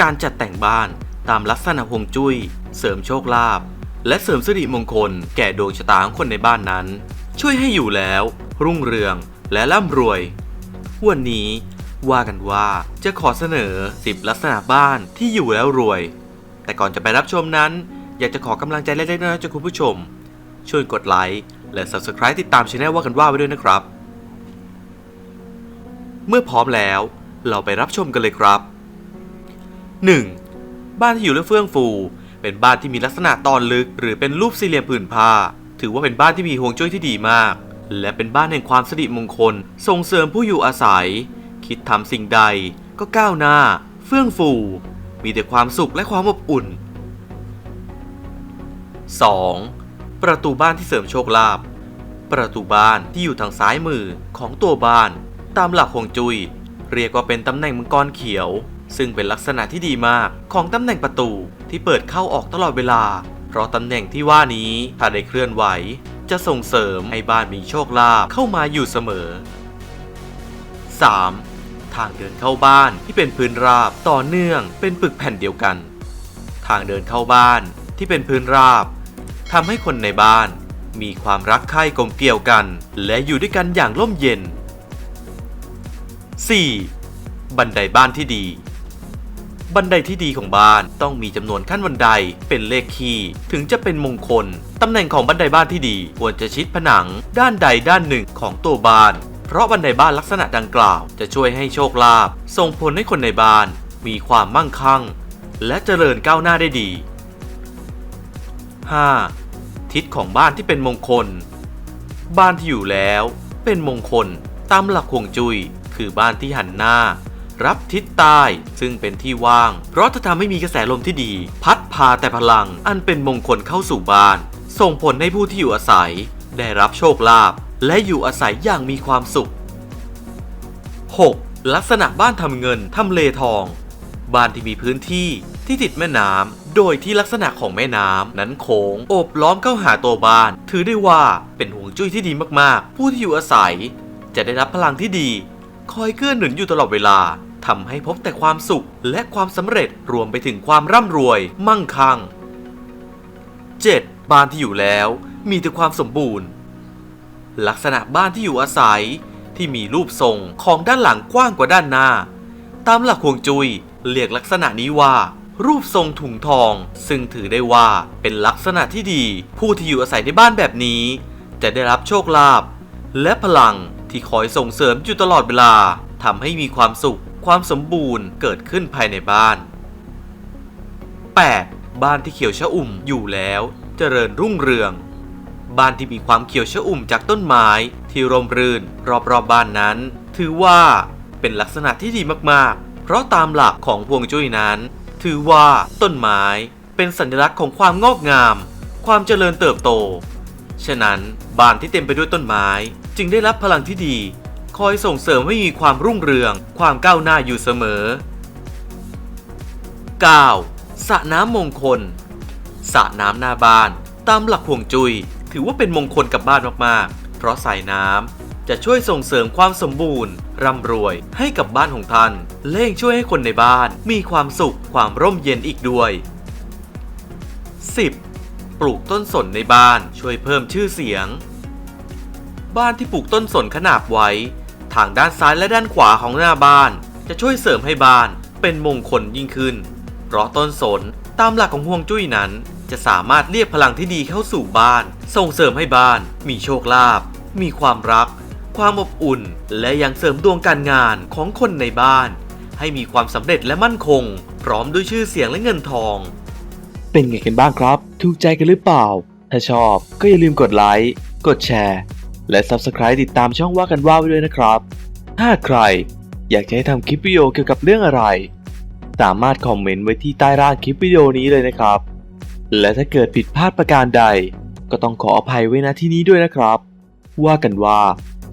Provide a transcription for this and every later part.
การจัดแต่งบ้านตามลักษณะฮวงจุ้ย เสริมโชคลาภและเสริมสิริมงคลแก่ดวงชะตาของคนในบ้านนั้น ช่วยให้อยู่แล้ว รุ่งเรืองและร่ำรวย วันนี้ว่ากันว่าจะขอเสนอ 10 ลักษณะบ้านที่อยู่แล้วรวย แต่ก่อนจะไปรับชมนั้น อยากจะขอกำลังใจเล็กๆน้อยๆจากคุณผู้ชม ช่วยกดไลค์และ Subscribe ติดตามช anel ว่ากันว่าไว้ด้วยนะครับ เมื่อพร้อมแล้วเราไปรับชมกันเลยครับ 1. บ้านที่อยู่และเฟื่องฟู เป็นบ้านที่มีลักษณะตอนลึก หรือเป็นรูปสี่เหลี่ยมผืนผ้า ถือว่าเป็นบ้านที่มีห่วงจุ้ยที่ดีมาก และเป็นบ้านแห่งความสิริมงคล ส่งเสริมผู้อยู่อาศัย คิดทำสิ่งใดก็ก้าวหน้า เฟื่องฟู มีแต่ความสุขและความอบอุ่น 2. ประตูบ้านที่เสริมโชคลาภประตูบ้านที่อยู่ทางซ้ายมือของตัวบ้าน ตามหลักฮวงจุย้ยเรียกว่าเป็นตำแหน่งมังกรเขียว ซึ่งเป็นลักษณะที่ดีมากของตำแหน่งประตูที่เปิดเข้าออกตลอดเวลา เพราะตำแหน่งที่ว่านี้ถ้าได้เคลื่อนไหว จะส่งเสริมให้บ้านมีโชคลาภเข้ามาอยู่เสมอ 3. ทางเดินเข้าบ้านที่เป็นพื้นราบต่อเนื่องเป็นปึกแผ่นเดียวกัน ทางเดินเข้าบ้านที่เป็นพื้นราบทำให้คนในบ้าน มีความรักใคร่กลมเกลี่ยวกัน และอยู่ด้วยกันอย่างร่มเย็น 4. บันไดบ้านที่ดี บันไดที่ดีของบ้านต้องมีจำนวนขั้นบันไดเป็นเลขคี่ ถึงจะเป็นมงคลตำแหน่งของบันไดบ้านที่ดี ควรจะชิดผนัง ด้านใดด้านหนึ่งของตัวบ้าน เพราะบันไดบ้านลักษณะดังกล่าว จะช่วยให้โชคลาภส่งผลให้คนในบ้าน มีความมั่งคั่ง และเจริญก้าวหน้าได้ดี 5. ทิศของบ้านที่เป็นมงคล บ้านที่อยู่แล้ว เป็นมงคลตามหลักฮวงจุย้ยคือบ้านที่หันหน้า รับทิศใต้ ซึ่งเป็นที่ว่าง เพราะจะทำให้มีกระแสลมที่ดี พัดพาแต่พลัง อันเป็นมงคลเข้าสู่บ้าน ส่งผลให้ผู้ที่อยู่อาศัย ได้รับโชคลาภและอยู่อาศัยอย่างมีความสุข 6. ลักษณะบ้านทำเงินทำเลทอง บ้านที่มีพื้นที่ที่ติดแม่น้ำโดยที่ลักษณะของแม่น้ำนั้นโค้งโอบล้อมเข้าหาตัวบ้าน ถือได้ว่าเป็นห่วงจุ้ยที่ดีมากๆ ผู้ที่อยู่อาศัย จะได้รับพลังที่ดี คอยเกื้อหนุนอยู่ตลอดเวลา ทำให้พบแต่ความสุขและความสำเร็จรวมไปถึงความร่ำรวย มั่งคั่ง 7. บ้านที่อยู่แล้วมีแต่ความสมบูรณ์ ลักษณะบ้านที่อยู่อาศัยที่มีรูปทรงของด้านหลังกว้างกว่าด้านหน้า ตามหลักฮวงจุย้ยเรียกลักษณะนี้ว่า รูปทรงถุงทอง ซึ่งถือได้ว่าเป็นลักษณะที่ดี ผู้ที่อยู่อาศัยในบ้านแบบนี้ จะได้รับโชคลาภและพลังที่คอยส่งเสริมอยู่ตลอดเวลาทำให้มีความสุข ความสมบูรณ์เกิดขึ้นภายในบ้าน 8. บ้านที่เขียวชะอุ่มอยู่แล้วเจริญรุ่งเรือง บ้านที่มีความเขียวชะอุ่มจากต้นไม้ที่ร่มรื่นรอบๆบบ้านนั้น ถือว่าเป็นลักษณะที่ดีมากๆ เพราะตามหลักของพวงจุ้ยนั้น ถือว่าต้นไม้เป็นสัญลักษณ์ของความงอกงาม ความเจริญเติบโต ฉะนั้นบ้านที่เต็มไปด้วยต้นไม้ จึงได้รับพลังที่ดี คอยส่งเสริมให้มีความรุ่งเรือง ความก้าวหน้าอยู่เสมอ 9. สระน้ำมงคลสระน้ำหน้าบ้าน ตามหลักห่วงจุย้ยถือว่าเป็นมงคลกับบ้านมากๆ เพราะสายน้ำจะช่วยส่งเสริมความสมบูรณ์ ร่ำรวยให้กับบ้านของท่านเล่งช่วยให้คนในบ้านมีความสุขความร่มเย็นอีกด้วย 10. ปลูกต้นสนในบ้านช่วยเพิ่มชื่อเสียง บ้านที่ปลูกต้นสนขนาบไว้ ทางด้านซ้ายและด้านขวาของหน้าบ้าน จะช่วยเสริมให้บ้านเป็นมงคลยิ่งขึ้น เพราะต้นสนตามหลักของห่วงจุ้ยนั้น จะสามารถเรียกพลังที่ดีเข้าสู่บ้าน ส่งเสริมให้บ้าน มีโชคลาภมีความรัก ความอบอุ่น และยังเสริมดวงการงานของคนในบ้าน ให้มีความสำเร็จและมั่นคง พร้อมด้วยชื่อเสียงและเงินทอง เป็นไงกันบ้างครับ ถูกใจกันหรือเปล่า ถ้าชอบก็อย่าลืมกดไลค์กดแชร์ และ Subscribe ติดตามช่องว่ากันว่าไว้ด้วยนะครับ ถ้าใครอยากจะให้ทำคลิปวิดีโอเกี่ยวกับเรื่องอะไร สามารถคอมเมนต์ไว้ที่ใต้ล่างคลิปวิดีโอนี้เลยนะครับ และถ้าเกิดผิดพลาดประการใด ก็ต้องขออภัยไว้ณที่นี้ด้วยนะครับ ว่ากันว่า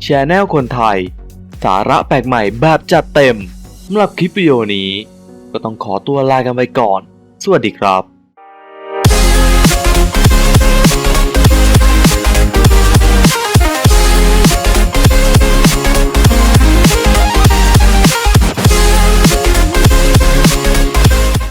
แชแนลคนไทย สาระแปลกใหม่แบบจัดเต็มสำหรับคลิปวิดีโอนี้ ก็ต้องขอตัวลากันไปก่อน สวัสดีครับ